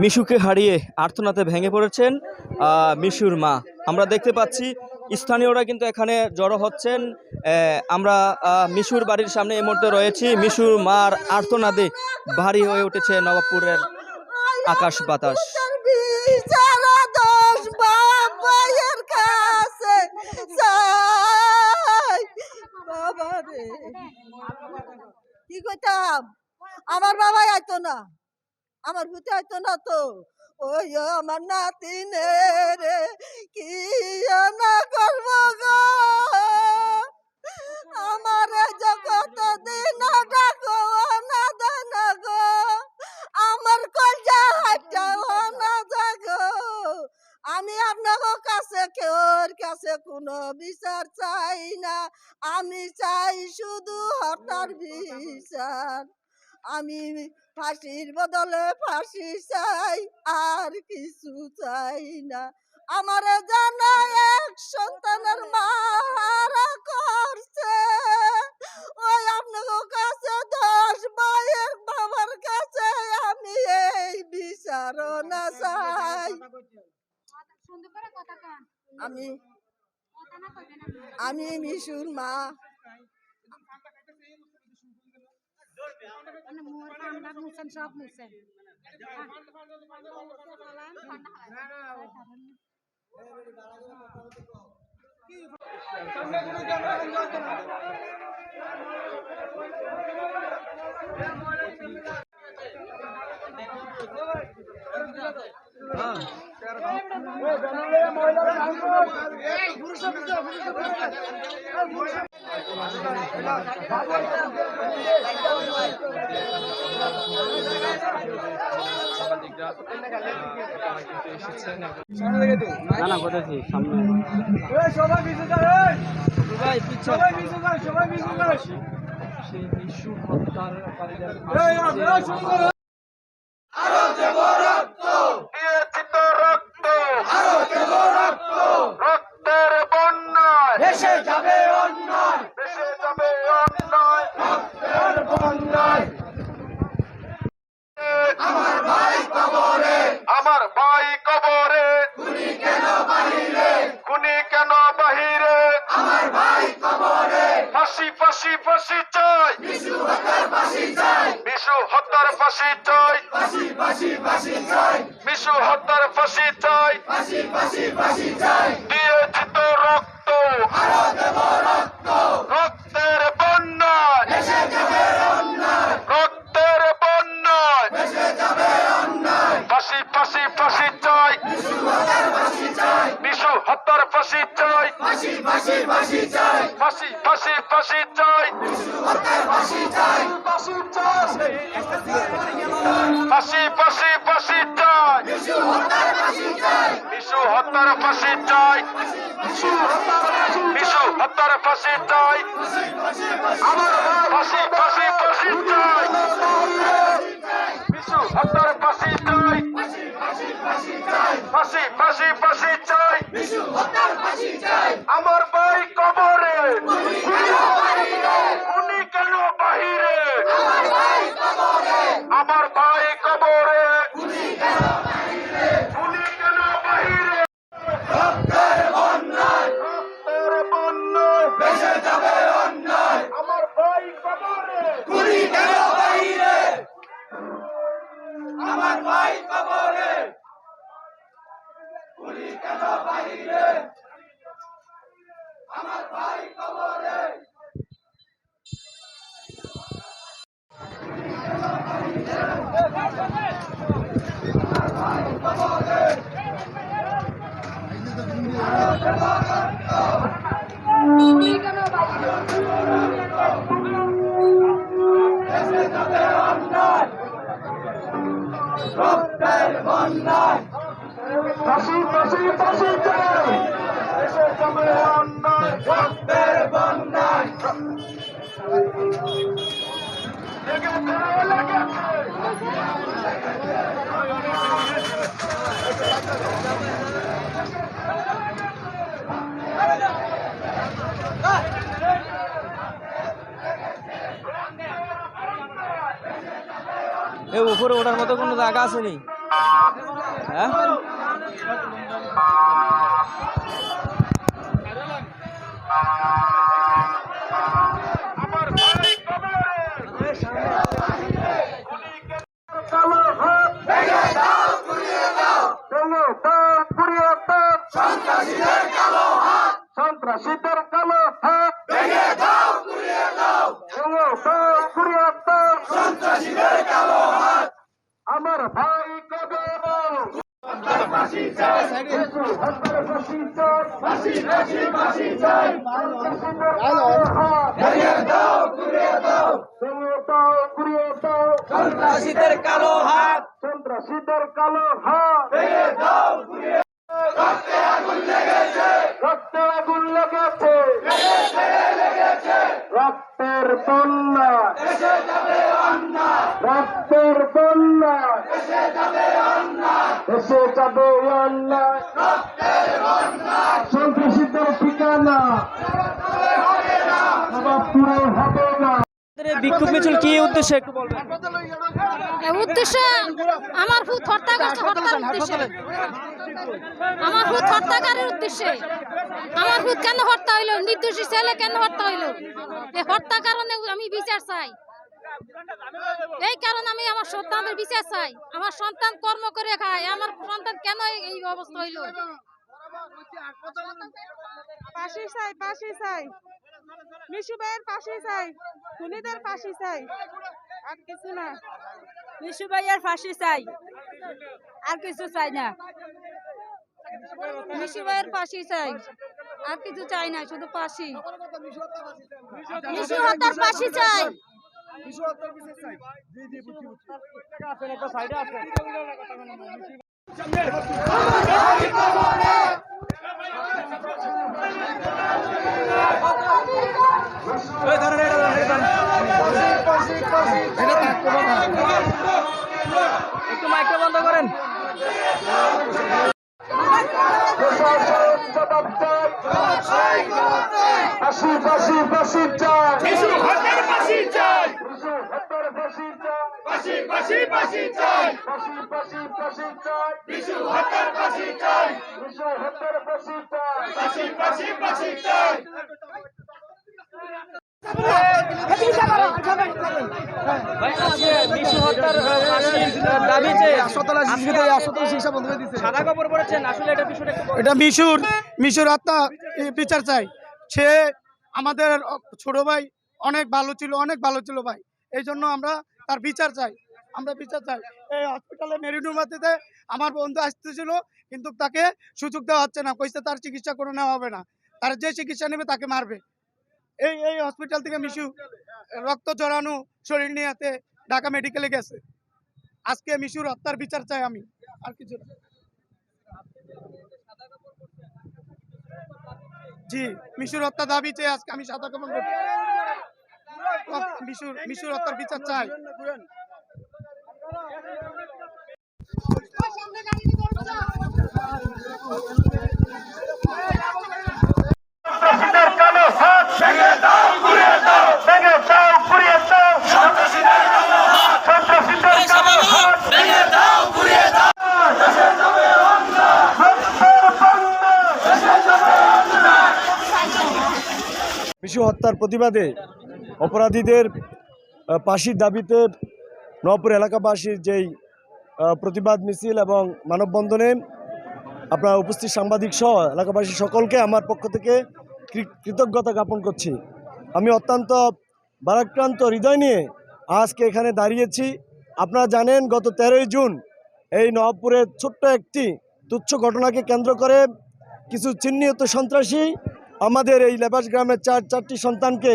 মিশুকে হারিয়ে আর্তনাতে ভেঙে পড়েছেন মিশুর মা। আমরা দেখতে পাচ্ছি স্থানীয়রা কিন্তু এখানে জড়ো হচ্ছেন। আমরা মিশুর বাড়ির সামনে এই মুহূর্তে রয়েছি। মিশুর মার আর্তনাদে ভারী হয়ে উঠেছে নবাবপুরের আকাশ বাতাস। আমার বাবাই আইতো না। আমার ভূতে আইতো না তো? ওই আমার নাতিনে রে কি না করব গো? আমার জগত দিন ডাকো না দেন গো? আমার কলজা হাইটাও না জাগো? আমি আপনার কাছে কেউর কাছে কোনো বিচার চাই না। আমি চাই শুধু হতার বিচার। আমি ফাঁসির বদলে ফাঁসি চাই আর কিছু চাই না। আমার জানা এক সন্তানের মারা করছে। ওই আপনার কাছে দশ বয়ের বাবার কাছে আমি এই বিচার না চাই আমি। আমি মিশুর মা। মানে মোর ঠান্ডা মুছেন সব মুছেন। না না বলেছি সামনে দিয়েছি তো রক্ত আরও দেব রক্ত রক্তের বন্যায় ভেসে যাবে অন্যায় ভেসে যাবে অন্যায় রক্তের বন্যায় আমার ভাই কবরে আমার ভাই কবরে খুনি কেন বাহিরে খুনি কেন বাহিরে আমার ভাই কবরে ফাঁসি ফাঁসি চাই। বিশু হত্যার ফাঁসি চাই। বিশু হত্যার ফাঁসি চাই। দিয়েছি তো রক্ত। রক্ত রক্তের বন্যায় ভেসে যাবে অন্যায় রক্তের বন্যায় ভেসে যাবে অন্যায় ফাঁসি ফাঁসি ফাঁসি চাই মিশু হত্যার ফাঁসি চাই হত্যার ফাঁসি চাই ফাঁসি ফাঁসি ফাঁসি চাই ফাঁসি ফাঁসি ফাঁসি চাই মিশু হত্যার ফাঁসি চাই ফাঁসি চাই ফাঁসি ফাঁসি ফাঁসি চাই মিশু হত্যার ফাঁসি চাই হত্যার ফাঁসি চাই মিশু হত্যার ফাঁসি চাই আমার ফাঁসি ফাঁসি ফাঁসি চাই হত্যার ফাঁসি চাই ফাঁসি ফাঁসি আমার ভাই কবরে। উনি কেন বাহিরে? আমার ভাই কবরে উনি কেন বাহিরে রক্তের বন্যায় ভেসে যাবে অন্যায় আমার ভাই কবরে উনি কেন বাহিরে আমার ভাই কবরে উনি কেন বাহিরে আমার ভাই কবরে রক্তের বন্যায় ফাঁসি ফাঁসি এ উপরে ওঠার মতো কোনো জায়গা আছে নি? হ্যাঁ? আমার ভাই কবরে কালো হাত ভেঙে দাও পুড়িয়ে দাও ভেঙে দাও পুড়িয়ে দাও সন্ত্রাসীদের কালো হাত সন্ত্রাসীদের কালো হাত ভেঙে দাও পুড়িয়ে দাও ভেঙে দাও পুড়িয়ে দাও সন্ত্রাসীদের কালো হাত আমার ভাই কবরে ফাঁসি চাই ফাঁসি চাই ফাঁসি ফাঁসি ফাঁসি চাই ভেঙে দাও পুড়িয়ে দাও ভেঙে দাও পুড়িয়ে দাও সন্ত্রাসীদের কালো হাত সন্ত্রাসীদের কালো হাত রক্তে আগুন লেগেছে রক্তে আগুন রক্তের বন্যা রক্তের বন্যা এসে যাবে অন্যায় সন্ত্রাসীদের ঠিকানা নবাবপুরে হবে না আপনাদের এই বিক্ষোভ মিছিল কি উদ্দেশ্যে একটু বলবেন? উদ্দেশ্য আমার হত্যা করছে হত্যার উদ্দেশ্যে। আমার ভূত হত্যাকারের উদ্দেশ্যে। আমার ভূত কেন হত্যা হইল? নির্দোষী ছেলে কেন হত্যা হইল? এই হত্যার কারণে আমি বিচার চাই। এই কারণে আমি আমার সন্তানের বিচার চাই। আমার সন্তান কর্ম করে খায়। আমার সন্তান কেন এই- এই অবস্থা হইল? পাশে চাই পাশে চাই। মিশু ভাইয়ের পাশে চাই খুনিদের পাশে চাই আর কিছু না। মিশু ভাইয়ের ফাঁসি চাই আর কিছু চাই না। মিশু ভাইয়ের ফাঁসি চাই আর কিছু চাই না শুধু ফাঁসি। মিশু হত্যার ফাঁসি চাই। একটু মাইকটা বন্ধ করেন ফাঁসি ফাঁসি ফাঁসি চাই হত্যার ফাঁসি চাই হত্যার ফাঁসি চাই ফাঁসি ফাঁসি ফাঁসি চাই। ফাঁসি ফাঁসি ফাঁসি চাই। শিশু হত্যার ফাঁসি চাই। হত্যার ফাঁসি ফাঁসি ফাঁসি ফাঁসি এটা মিশুর মিশুর আত্মা বিচার চাই। সে আমাদের ছোট ভাই অনেক ভালো ছিল অনেক ভালো ছিল ভাই। এই জন্য আমরা তার বিচার চাই। আমরা বিচার চাই। এই হসপিটালে মেরিনুমাতিতে আমার বন্ধু আসতেছিল, কিন্তু তাকে সুযোগ দেওয়া হচ্ছে না। কইছে তার চিকিৎসা করে নেওয়া হবে না। তার যে চিকিৎসা নেবে তাকে মারবে। এই এই হসপিটাল থেকে মিশু রক্ত জড়ানো শরীর নিয়ে ঢাকা মেডিকেলে গেছে। আজকে মিশুর হত্যার বিচার চাই আমি। আর কিছু না। জি, মিশুর হত্যা দাবি চেয়ে আজকে আমি সাদা করছি মিশুর হত্যার বিচার চাই। মিশু হত্যার প্রতিবাদে অপরাধীদের ফাঁসির দাবিতে নবপুর এলাকাবাসীর যেই প্রতিবাদ মিছিল এবং মানববন্ধনে আপনার উপস্থিত সাংবাদিক সহ এলাকাবাসী সকলকে আমার পক্ষ থেকে কৃতজ্ঞতা জ্ঞাপন করছি। আমি অত্যন্ত বারাক্রান্ত হৃদয় নিয়ে আজকে এখানে দাঁড়িয়েছি। আপনারা জানেন, গত তেরোই জুন এই নবপুরের ছোট্ট একটি তুচ্ছ ঘটনাকে কেন্দ্র করে কিছু চিহ্নিত সন্ত্রাসী আমাদের এই লেবাস গ্রামের চার, চারটি সন্তানকে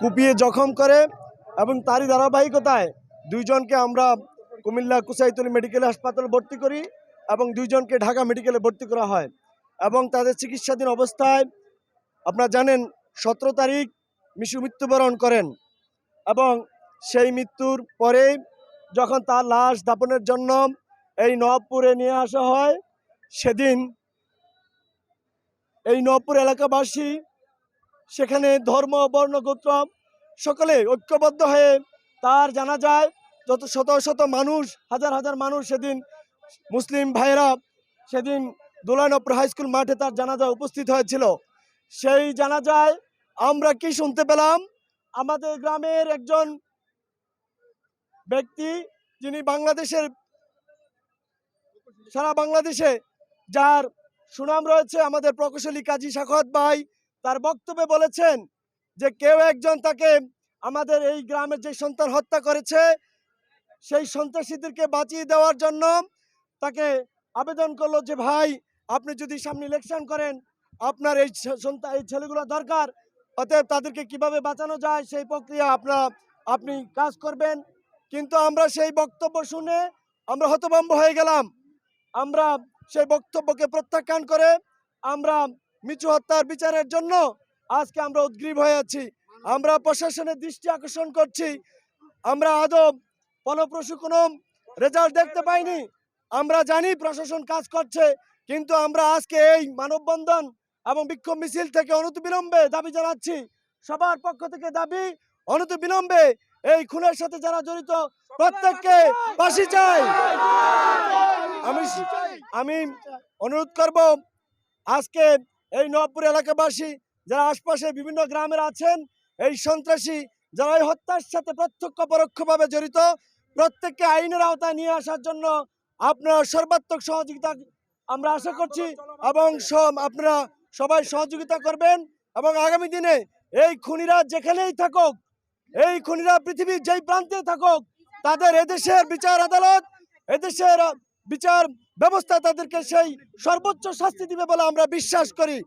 কুপিয়ে জখম করে এবং তারই ধারাবাহিকতায় দুইজনকে আমরা কুমিল্লা কুসাইতলি মেডিকেল হাসপাতালে ভর্তি করি এবং দুইজনকে ঢাকা মেডিকেলে ভর্তি করা হয় এবং তাদের চিকিৎসাধীন অবস্থায় আপনারা জানেন, সতেরো তারিখ মিশু মৃত্যুবরণ করেন এবং সেই মৃত্যুর পরে যখন তার লাশ দাপনের জন্য এই নবপুরে নিয়ে আসা হয়, সেদিন এই নবপুর এলাকাবাসী সেখানে ধর্ম, বর্ণ, গোত্র সকলে ঐক্যবদ্ধ হয়ে তার জানা যায় যত শত শত মানুষ, হাজার হাজার মানুষ সেদিন মুসলিম ভাইয়েরা সেদিন দোলানপুর হাই স্কুল মাঠে তার জানাজা উপস্থিত হয়েছিল। সেই জানাজায় আমরা কি শুনতে পেলাম? আমাদের গ্রামের একজন ব্যক্তি যিনি বাংলাদেশের সারা বাংলাদেশে যার সুনাম রয়েছে আমাদের প্রকৌশলী কাজী সাখত ভাই তার বক্তব্যে বলেছেন যে কেউ একজন তাকে আমাদের এই গ্রামের যে সন্তান হত্যা করেছে, সেই সন্ত্রাসীদেরকে বাঁচিয়ে দেওয়ার জন্য তাকে আবেদন করল যে, ভাই, আপনি যদি সামনে ইলেকশন করেন, আপনার এই সন্তান এই ছেলেগুলো দরকার, অতএব তাদেরকে কীভাবে বাঁচানো যায় সেই প্রক্রিয়া আপনার আপনি কাজ করবেন। কিন্তু আমরা সেই বক্তব্য শুনে আমরা হতভম্ব হয়ে গেলাম। আমরা সেই বক্তব্যকে প্রত্যাখ্যান করে আমরা মিচু হত্যার বিচারের জন্য আজকে আমরা উদ্গ্রীব হয়ে আছি। আমরা প্রশাসনের দৃষ্টি আকর্ষণ করছি। আমরা আদৌ ফলপ্রসূ কোনো রেজাল্ট দেখতে পাইনি। আমরা জানি প্রশাসন কাজ করছে, কিন্তু আমরা আজকে এই মানববন্ধন এবং বিক্ষোভ মিছিল থেকে অনতিবিলম্বে দাবি জানাচ্ছি। সবার পক্ষ থেকে দাবি, অনতিবিলম্বে এই খুনের সাথে যারা জড়িত, প্রত্যেককে ফাঁসি চাই। আমি আমি অনুরোধ করব, আজকে এই নবপুর এলাকাবাসী, যারা আশপাশে বিভিন্ন গ্রামের আছেন, এই সন্ত্রাসী যারা এই হত্যার সাথে প্রত্যক্ষ পরোক্ষভাবে জড়িত, প্রত্যেককে আইনের আওতায় নিয়ে আসার জন্য আপনারা সর্বাত্মক সহযোগিতা আমরা আশা করছি এবং সব আপনারা সবাই সহযোগিতা করবেন এবং আগামী দিনে এই খুনিরা যেখানেই থাকুক, এই খুনিরা পৃথিবীর যেই প্রান্তে থাকুক, তাদের এদেশের বিচার আদালত, এদেশের বিচার ব্যবস্থা তাদেরকে সেই সর্বোচ্চ শাস্তি দিবে বলে আমরা বিশ্বাস করি।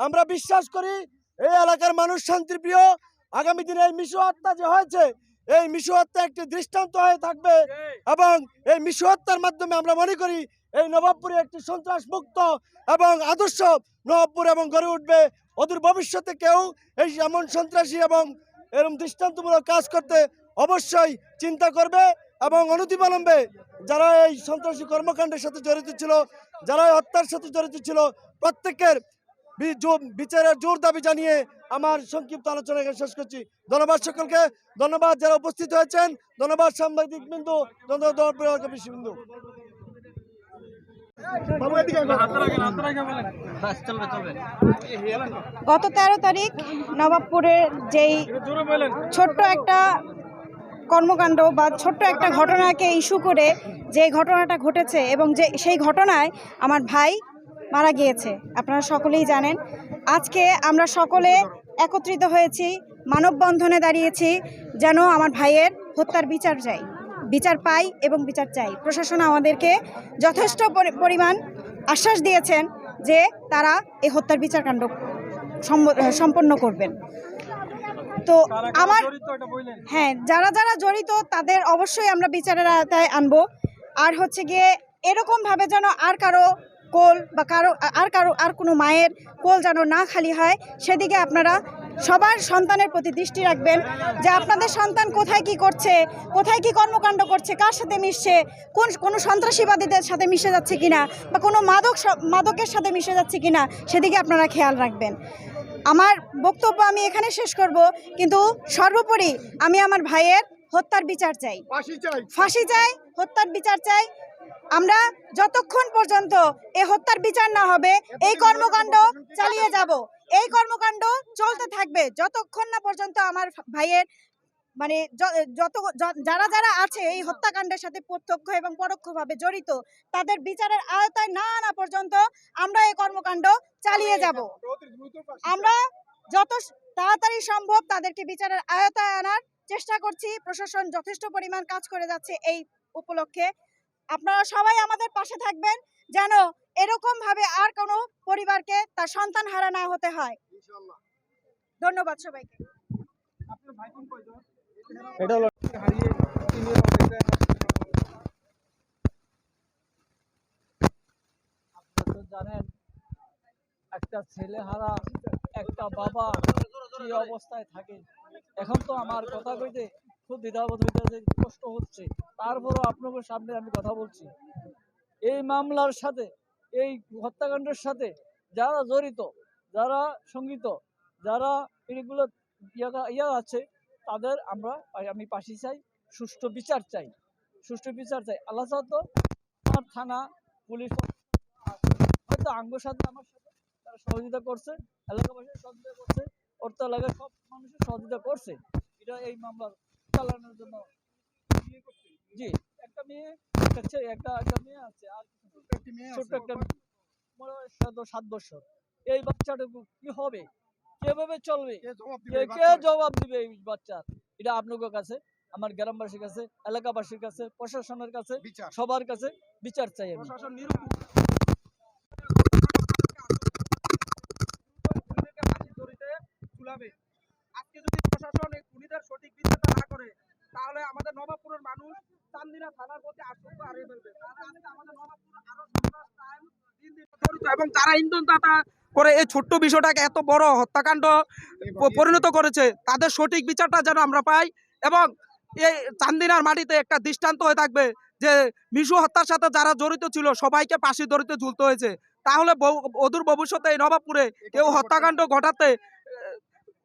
আমরা বিশ্বাস করি এই এলাকার মানুষ শান্তিপ্রিয়। আগামী দিনে এই মিশু হত্যা যে হয়েছে, এই মিশু হত্যা একটি দৃষ্টান্ত হয়ে থাকবে এবং এই মিশু হত্যার মাধ্যমে আমরা মনে করি এই নবাবপুরে একটি সন্ত্রাস মুক্ত এবং আদর্শ নবাবপুর এবং গড়ে উঠবে। অদূর ভবিষ্যতে কেউ এই এমন সন্ত্রাসী এবং এরকম দৃষ্টান্তমূলক কাজ করতে অবশ্যই চিন্তা করবে। এবং অনতিবিলম্বে যারা এই সন্ত্রাসী কর্মকাণ্ডের সাথে জড়িত ছিল যারা এই হত্যার সাথে জড়িত ছিল প্রত্যেকের বিচারের জোর দাবি জানিয়ে আমার সংক্ষিপ্ত আলোচনা এখানে শেষ করছি। ধন্যবাদ সকলকে। ধন্যবাদ যারা উপস্থিত হয়েছেন। ধন্যবাদ সাংবাদিক বিন্দু ধন্যবাদ বিন্দু। গত তেরো তারিখ নবাবপুরের যেই ছোট্ট একটা কর্মকাণ্ড বা ছোট্ট একটা ঘটনাকে ইস্যু করে যে ঘটনাটা ঘটেছে এবং যে সেই ঘটনায় আমার ভাই মারা গিয়েছে, আপনারা সকলেই জানেন। আজকে আমরা সকলে একত্রিত হয়েছি, মানববন্ধনে দাঁড়িয়েছি যেন আমার ভাইয়ের হত্যার বিচার চাই, বিচার পাই এবং বিচার চাই। প্রশাসন আমাদেরকে যথেষ্ট পরিমাণ আশ্বাস দিয়েছেন যে তারা এই হত্যার বিচারকাণ্ড সম্পন্ন করবেন। তো আমার হ্যাঁ যারা যারা জড়িত তাদের অবশ্যই আমরা বিচারের আওতায় আনব। আর হচ্ছে গিয়ে এরকমভাবে যেন আর কারও কোল বা কারও আর কারও আর কোনো মায়ের কোল যেন না খালি হয় সেদিকে আপনারা সবার সন্তানের প্রতি দৃষ্টি রাখবেন যে আপনাদের সন্তান কোথায় কি করছে কোথায় কি কর্মকাণ্ড করছে কার সাথে মিশছে কোন কোনো সন্ত্রাসীবাদীদের সাথে মিশে যাচ্ছে কিনা বা কোনো মাদক মাদকের সাথে মিশে যাচ্ছে কিনা সেদিকে আপনারা খেয়াল রাখবেন। আমার বক্তব্য আমি এখানে শেষ করব কিন্তু সর্বোপরি আমি আমার ভাইয়ের হত্যার বিচার চাই। ফাঁসি চাই। হত্যার বিচার চাই। আমরা যতক্ষণ পর্যন্ত এ হত্যার বিচার না হবে এই কর্মকাণ্ড চালিয়ে যাব। এই কর্মকাণ্ড চলতে থাকবে যতক্ষণ না পর্যন্ত আমার ভাইয়ের মানে যত যারা যারা আছে এই হত্যাকাণ্ডের সাথে প্রত্যক্ষ এবং পরোক্ষভাবে জড়িত তাদের বিচারের আওতায় না আনা পর্যন্ত আমরা এই কর্মকাণ্ড চালিয়ে যাব। আমরা যত তাড়াতাড়ি সম্ভব তাদেরকে বিচারের আয়তায় আনার চেষ্টা করছি। প্রশাসন যথেষ্ট পরিমাণ কাজ করে যাচ্ছে এই উপলক্ষে। আপনারা সবাই আমাদের পাশে থাকবেন যেন এরকম ভাবে আর কোনো পরিবারকে তার সন্তান হারা না হতে হয়। ধন্যবাদ সবাইকে। এটা হলো জানেন, একটা ছেলে হারা একটা বাবা কি অবস্থায় থাকে। এখন তো আমার কথা কইতে খুব দ্বিধাবোধ হইতেছে, কষ্ট হচ্ছে। তারপরও আপনাদের সামনে আমি কথা বলছি। এই মামলার সাথে, এই হত্যাকাণ্ডের সাথে যারা জড়িত, যারা সংগীত, যারা এগুলো ইয়া আছে তাদের আমরা আমি পাশে চাই সুষ্ঠু বিচার চাই। সুষ্ঠু বিচার চাই। আল্লাহ তো আমার থানা পুলিশ হয়তো আঙ্গুর সাথে আমার সাথে তারা সহযোগিতা করছে এলাকাবাসীর সহযোগিতা করছে অর্থ এলাকার সব মানুষের সহযোগিতা করছে। এটা এই মামলা চালানোর জন্য জি একটা মেয়ে একটা ছেলে একটা একটা মেয়ে আছে আর ছোট্ট একটা সাত বছর। এই বাচ্চাটুকু কি হবে? কীভাবে চলবে কে জবাব দিবে এই বাচ্চার এটা আপনাদের কাছে আমার গ্রামবাসীর কাছে এলাকাবাসীর কাছে প্রশাসনের কাছে সবার কাছে বিচার চাই আমি। আজকে যদি প্রশাসন এই খুনিদের সঠিক বিচারটা না করে তাহলে আমাদের নবাবপুরের মানুষ এবং যারা ইন্ধন দাতা করে এই ছোট্ট বিষয়টাকে এত বড় হত্যাকাণ্ড পরিণত করেছে, তাদের সঠিক বিচারটা যেন আমরা পাই এবং এই চান্দিনার মাটিতে একটা দৃষ্টান্ত হয়ে থাকবে যে মিশু হত্যার সাথে যারা জড়িত ছিল, সবাইকে পাশে দড়িতে ঝুলতে হয়েছে। তাহলে অদূর ভবিষ্যতে এই নবাবপুরে কেউ হত্যাকাণ্ড ঘটাতে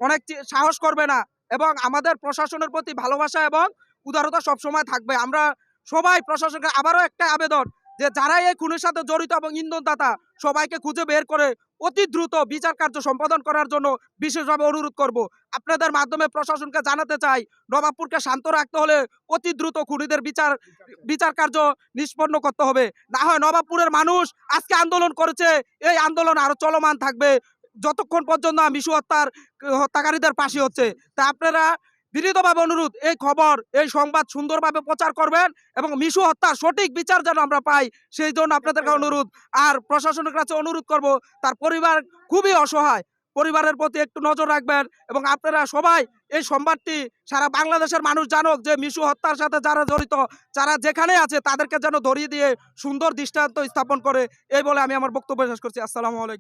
অনেক সাহস করবে না। এবং আমাদের প্রশাসনের প্রতি ভালোবাসা এবং উদারতা সবসময় থাকবে। আমরা সবাই প্রশাসনকে আবারও একটা আবেদন যে যারা এই খুনের সাথে জড়িত এবং ইন্ধনদাতা সবাইকে খুঁজে বের করে অতি দ্রুত বিচার কার্য সম্পাদন করার জন্য বিশেষভাবে অনুরোধ করব। আপনাদের মাধ্যমে প্রশাসনকে জানাতে চাই, নবাবপুরকে শান্ত রাখতে হলে অতি দ্রুত খুনিদের বিচার বিচার কার্য নিষ্পন্ন করতে হবে। না হয় নবাবপুরের মানুষ আজকে আন্দোলন করেছে, এই আন্দোলন আরও চলমান থাকবে। যতক্ষণ পর্যন্ত মিশু হত্যার, হত্যাকারীদের পাশে হচ্ছে। তা আপনারা বিনীতভাবে অনুরোধ, এই খবর, এই সংবাদ সুন্দরভাবে প্রচার করবেন এবং মিশু হত্যার সঠিক বিচার যেন আমরা পাই, সেই জন্য আপনাদেরকে অনুরোধ। আর প্রশাসনের কাছে অনুরোধ করব, তার পরিবার খুবই অসহায়, পরিবারের প্রতি একটু নজর রাখবেন এবং আপনারা সবাই এই সংবাদটি সারা বাংলাদেশের মানুষ জানুক যে মিশু হত্যার সাথে যারা জড়িত, যারা যেখানে আছে তাদেরকে যেন ধরিয়ে দিয়ে সুন্দর দৃষ্টান্ত স্থাপন করে, এই বলে আমি আমার বক্তব্য শেষ করছি। আসসালামু আলাইকুম।